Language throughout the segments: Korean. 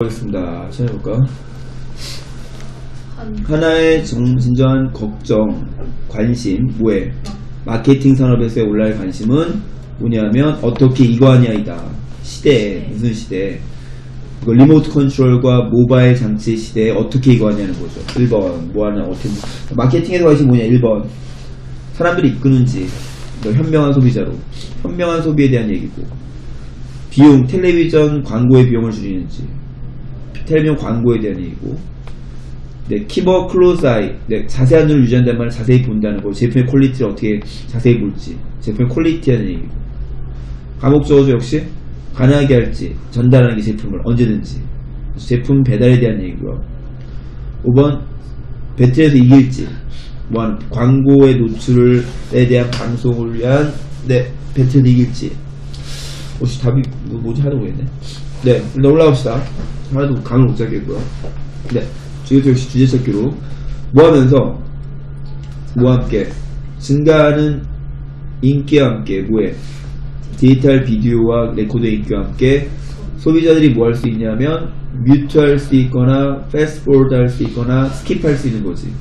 하겠습니다. 시작해볼까? 하나의 정- 진정한 걱정, 관심, 뭐에? 마케팅 산업에서의 온라인 관심은 뭐냐면 어떻게 이거 하냐이다. 시대에, 무슨 시대? 리모트 컨트롤과 모바일 장치 시대에 어떻게 이거 하냐는 거죠. 1번, 뭐 하냐, 어떻게. 마케팅에서 관심이 뭐냐, 1번. 사람들이 이끄는지, 뭐 현명한 소비자로. 현명한 소비에 대한 얘기고. 비용, 텔레비전 광고의 비용을 줄이는지. 텔레비전 광고에 대한 얘기고 네, 키버 클로즈 아이 네, 자세한 눈을 유지한다는 말은 자세히 본다는 거 제품의 퀄리티를 어떻게 자세히 볼지 제품의 퀄리티하는 얘기고. 과목 적어줘 역시 가능하게 할지 전달하는 게 제품을 언제든지. 제품 배달에 대한 얘기고요 5번 배틀에서 이길지 뭐하는 광고의 노출에 대한 방송을 위한 네 배틀 이길지. 혹시 답이 뭐, 뭐지 하도 모르겠네 네 일단 올라갑시다. 하나도 감을 못 잡겠고요. 네 지금부터 역시 주제 찾기로 뭐 하면서 뭐와 함께 증가하는 인기와 함께 뭐해 디지털 비디오와 레코드 인기와 함께 소비자들이 뭐 할 수 있냐면 뮤트할 수 있거나 패스트포워드 할 수 있거나 스킵할 수 있는 거지.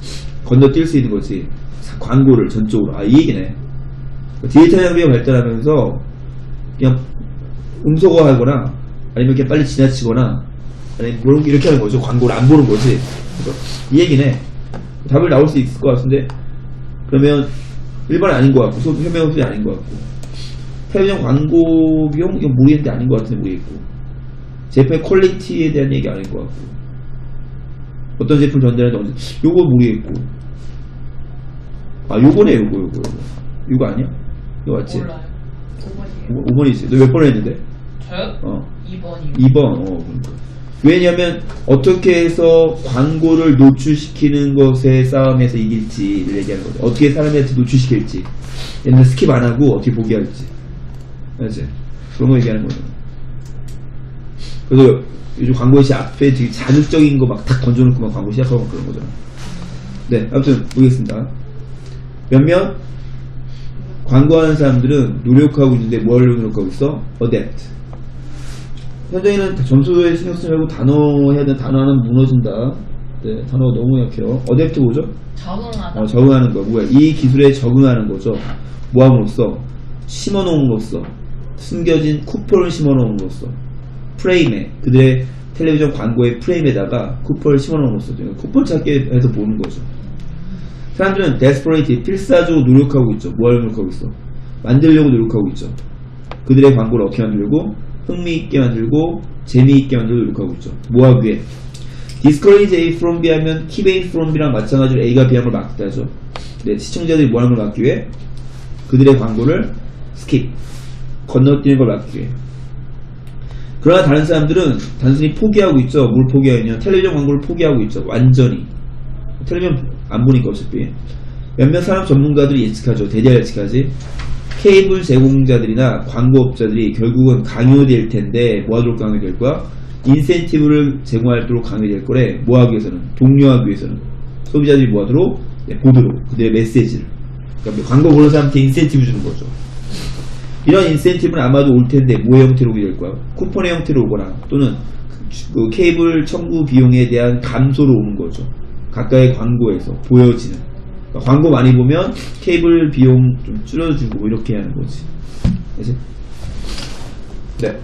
건너뛸 수 있는 거지. 사- 광고를 전적으로 아 이 얘기네 디지털 장비가 발달하면서 그냥 음소거하거나 아니면 이렇게 빨리 지나치거나 아니면 그런 이렇게 하는 거죠 광고를 안 보는 거지 그래서 이 얘기네 답을 나올 수 있을 것 같은데 그러면 1번 아닌 것 같고 소비 현명 소비 아닌 것 같고 텔레비전 광고 비용 이건 모르겠는데 아닌 것 같은데 모르겠고 제품의 퀄리티에 대한 얘기 아닌 것 같고 어떤 제품 전달하는지 요거 모르겠고 아 요거네 요거 요거 요거 요거 아니야? 이거 맞지? 몰라요. 5번이에요. 5번이지 너 몇 번 했는데? 저요? 어 2번이요. 2번 어 그러니까. 왜냐면 어떻게 해서 광고를 노출시키는 것의 싸움에서 이길지를 얘기하는 거죠 어떻게 사람한테 노출시킬지 옛날 스킵 안 하고 어떻게 보게 할지 알지? 그런 거 얘기하는 거죠 그래서 요즘 광고 시 앞에 되게 자극적인 거 막 탁 던져놓고 막 광고 시작하고 막 그런 거잖아 네 아무튼 보겠습니다 몇몇 광고하는 사람들은 노력하고 있는데 뭘 노력하고 있어? adapt 현재는 점수에 신경 쓰지 말고 단어 해야 되는 단어 하나는 무너진다. 네, 단어가 너무 약해요. 어댑트 뭐죠? 적응하다. 어, 적응하는 거. 뭐야? 이 기술에 적응하는 거죠. 모함으로써, 심어놓음으로써, 숨겨진 쿠폰을 심어놓음으로써, 프레임에, 그들의 텔레비전 광고의 프레임에다가 쿠폰을 심어놓음으로써, 쿠폰 찾기 해서 보는 거죠. 사람들은 데스퍼레이트, 필사적으로 노력하고 있죠. 뭐하려 노력하고 있어? 만들려고 노력하고 있죠. 그들의 광고를 어떻게 만들고 흥미있게 만들고 재미있게 만들고 노력하고 있죠. 뭐 하기 위해? 디스커리지 A from B 하면 keep A from B랑 마찬가지로 A가 B함을 막다죠. 네, 시청자들이 뭐 하는 걸 막기 위해? 그들의 광고를 스킵, 건너뛰는 걸 막기 위해. 그러나 다른 사람들은 단순히 포기하고 있죠. 뭘 포기하냐? 텔레비전 광고를 포기하고 있죠. 완전히. 텔레비전 안 보니까 어차피. 몇몇 산업 전문가들이 예측하죠. 대대 예측하지. 케이블 제공자들이나 광고업자들이 결국은 강요될 텐데 뭐 하도록 강요될 거야? 인센티브를 제공하도록 강요될 거래. 뭐 하기 위해서는? 독려하기 위해서는. 소비자들이 뭐 하도록? 네, 보도록. 그들의 메시지를. 그러니까 광고 보는 사람한테 인센티브 주는 거죠. 이런 인센티브는 아마도 올 텐데 뭐의 형태로 오게 될 거야? 쿠폰의 형태로 오거나 또는 그 케이블 청구 비용에 대한 감소로 오는 거죠. 가까이 광고에서 보여지는. 그러니까 광고 많이 보면 케이블 비용 좀 줄여주고 뭐 이렇게 하는 거지. 그치? 네.